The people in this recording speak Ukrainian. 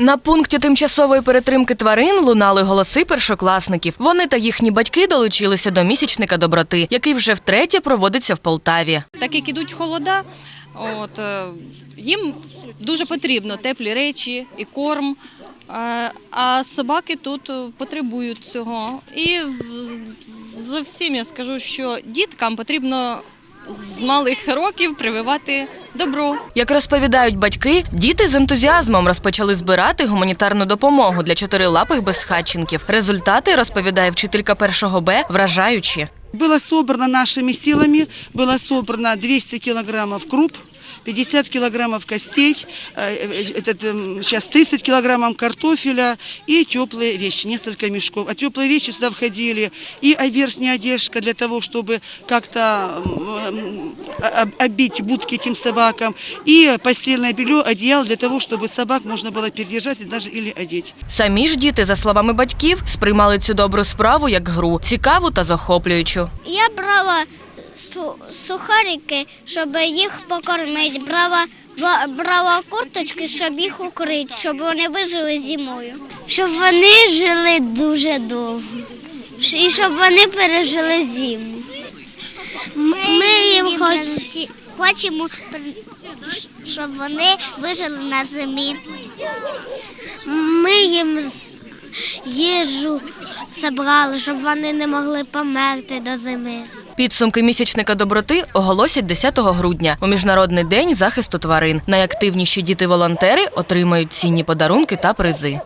На пункті тимчасової перетримки тварин лунали голоси першокласників. Вони та їхні батьки долучилися до місячника доброти, який вже втретє проводиться в Полтаві. так як ідуть холода, от, е, їм дуже потрібно теплі речі і корм. е, А собаки тут е, потребують цього. І в- за всім я скажу, що діткам потрібно з малих років прививати добро. Як розповідають батьки, діти з ентузіазмом розпочали збирати гуманітарну допомогу для чотирилапих безхатченків. Результати розповідає вчителька першого Б вражаючі. Было собрано нашими силами, было собрано 200 килограммов круп, 50 килограммов костей, э, э, этот, эм, сейчас 30 килограммов картофеля и теплые вещи, несколько мешков. А теплые вещи сюда входили и а верхняя одежда для того, чтобы как-то м, а- об- обить будки этим собакам, и постельное белье, одеяло для того, чтобы собак можно было передержать и даже или одеть. Самі ж діти, за словами батьків, сприймали цю добру справу як гру, цікаву та захоплюючу. Я брала сухарики, щоб їх покормити, брала, брала курточки, щоб їх укрити, щоб вони вижили зимою. Щоб вони жили дуже довго. І щоб вони пережили зиму. Ми їм хоч- хочемо, щоб вони вижили на зимі. Ми їм їжу забрали, щоб вони не могли померти до зими. Підсумки місячника доброти оголосять 10 грудня у міжнародний день захисту тварин. Найактивніші діти-волонтери отримають цінні подарунки та призи.